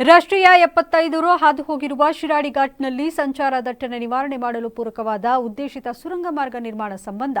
ರಾಷ್ಟ್ರೀಯ ಎಪ್ಪತ್ತೈದು ರು ಹಾದು ಹೋಗಿರುವ ಶಿರಾಡಿ ಘಾಟ್ನಲ್ಲಿ ಸಂಚಾರ ದಟ್ಟಣೆ ನಿವಾರಣೆ ಮಾಡಲು ಪೂರಕವಾದ ಉದ್ದೇಶಿತ ಸುರಂಗ ಮಾರ್ಗ ನಿರ್ಮಾಣ ಸಂಬಂಧ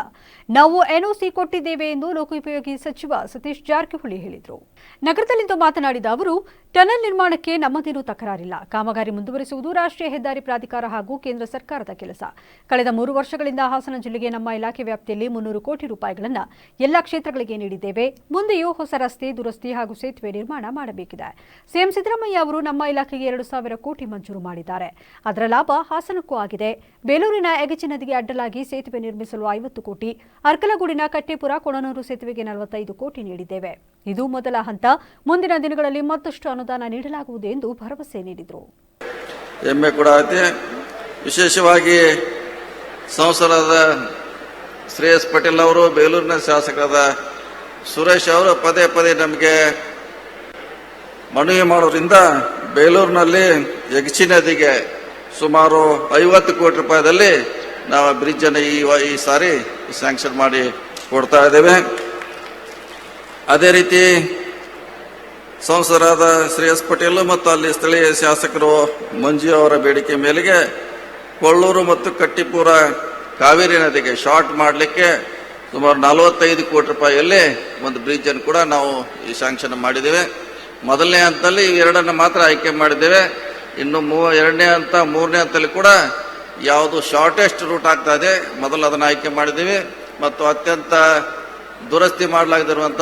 ನಾವು ಎನ್ಒಸಿ ಕೊಟ್ಟಿದ್ದೇವೆ ಎಂದು ಲೋಕೋಪಯೋಗಿ ಸಚಿವ ಸತೀಶ್ ಜಾರಕಿಹೊಳಿ ಹೇಳಿದರು. ನಗರದಲ್ಲಿಂದು ಮಾತನಾಡಿದ ಅವರು, ಟನಲ್ ನಿರ್ಮಾಣಕ್ಕೆ ನಮ್ಮದೇನೂ ತಕರಾರಿಲ್ಲ. ಕಾಮಗಾರಿ ಮುಂದುವರಿಸುವುದು ರಾಷ್ಟ್ರೀಯ ಹೆದ್ದಾರಿ ಪ್ರಾಧಿಕಾರ ಹಾಗೂ ಕೇಂದ್ರ ಸರ್ಕಾರದ ಕೆಲಸ. ಕಳೆದ ಮೂರು ವರ್ಷಗಳಿಂದ ಹಾಸನ ಜಿಲ್ಲೆಗೆ ನಮ್ಮ ಇಲಾಖೆ ವ್ಯಾಪ್ತಿಯಲ್ಲಿ ಮುನ್ನೂರು ಕೋಟಿ ರೂಪಾಯಿಗಳನ್ನು ಎಲ್ಲ ಕ್ಷೇತ್ರಗಳಿಗೆ ನೀಡಿದ್ದೇವೆ. ಮುಂದೆಯೂ ಹೊಸ ರಸ್ತೆ, ದುರಸ್ತಿ ಹಾಗೂ ಸೇತುವೆ ನಿರ್ಮಾಣ ಮಾಡಬೇಕಿದೆ. ಸಿಎಂ ಸಿದ್ದರಾಮಯ್ಯ ಅವರು ನಮ್ಮ ಇಲಾಖೆಗೆ ಎರಡು ಸಾವಿರ ಕೋಟಿ ಮಂಜೂರು ಮಾಡಿದ್ದಾರೆ. ಅದರ ಲಾಭ ಹಾಸನಕ್ಕೂ ಆಗಿದೆ. ಬೇಲೂರಿನ ಎಗಚಿ ನದಿಗೆ ಅಡ್ಡಲಾಗಿ ಸೇತುವೆ ನಿರ್ಮಿಸಲು ಐವತ್ತು ಕೋಟಿ, ಅರ್ಕಲಗೂಡಿನ ಕಟ್ಟೆಪುರ, ಕೊಣನೂರು ಸೇತುವೆಗೆ ನಲವತ್ತೈದು ಕೋಟಿ ನೀಡಿದ್ದೇವೆ. ಇದು ಮೊದಲ ಹಂತ. ಮುಂದಿನ ದಿನಗಳಲ್ಲಿ ಮತ್ತಷ್ಟು ಅನುದಾನ ನೀಡಲಾಗುವುದು ಎಂದು ಭರವಸೆ ನೀಡಿದರು. ಹೆಮ್ಮೆ ಕೂಡ ವಿಶೇಷವಾಗಿ ಸಂಸದರಾದ ಶ್ರೇಯಸ್ ಪಟೇಲ್ ಅವರು, ಬೇಲೂರಿನ ಶಾಸಕರಾದ ಸುರೇಶ್ ಅವರು ಪದೇ ಪದೇ ನಮಗೆ ಮನವಿ ಮಾಡೋದ್ರಿಂದ ಬೇಲೂರಿನಲ್ಲಿ ಯಗಚಿ ನದಿಗೆ ಸುಮಾರು ಐವತ್ತು ಕೋಟಿ ರೂಪಾಯಿದಲ್ಲಿ ನಾವು ಬ್ರಿಡ್ಜ್ ಅನ್ನು ಈ ಈ ಸಾರಿ ಸ್ಯಾಂಕ್ಷನ್ ಮಾಡಿ ಕೊಡ್ತಾ ಇದ್ದೇವೆ. ಅದೇ ರೀತಿ ಸಂಸದರಾದ ಎಸ್ ಪಟೇಲ್ ಮತ್ತು ಅಲ್ಲಿ ಸ್ಥಳೀಯ ಶಾಸಕರು ಮಂಜು ಅವರ ಬೇಡಿಕೆ ಮೇಲೆಗೆ ಕೊಳ್ಳೂರು ಮತ್ತು ಕಟ್ಟಿಪುರ ಕಾವೇರಿ ನದಿಗೆ ಶಾರ್ಟ್ ಮಾಡಲಿಕ್ಕೆ ಸುಮಾರು ನಲವತ್ತೈದು ಕೋಟಿ ರೂಪಾಯಿಯಲ್ಲಿ ಒಂದು ಬ್ರಿಡ್ಜ್ ಅನ್ನು ಕೂಡ ನಾವು ಈ ಶಾಂಕ್ಷನ್ ಮಾಡಿದ್ದೇವೆ. ಮೊದಲನೇ ಹಂತದಲ್ಲಿ ಇವೆರಡನ್ನು ಮಾತ್ರ ಆಯ್ಕೆ ಮಾಡಿದ್ದೇವೆ. ಇನ್ನು ಮೂ, ಎರಡನೇ ಹಂತ, ಮೂರನೇ ಹಂತದಲ್ಲಿ ಕೂಡ ಯಾವುದು ಶಾರ್ಟೆಸ್ಟ್ ರೂಟ್ ಆಗ್ತಾ ಇದೆ. ಮೊದಲು ಅದನ್ನು ಆಯ್ಕೆ ಮಾಡಿದ್ದೇವೆ. ಮತ್ತು ಅತ್ಯಂತ ದುರಸ್ತಿ ಮಾಡಲಾಗದಿರುವಂಥ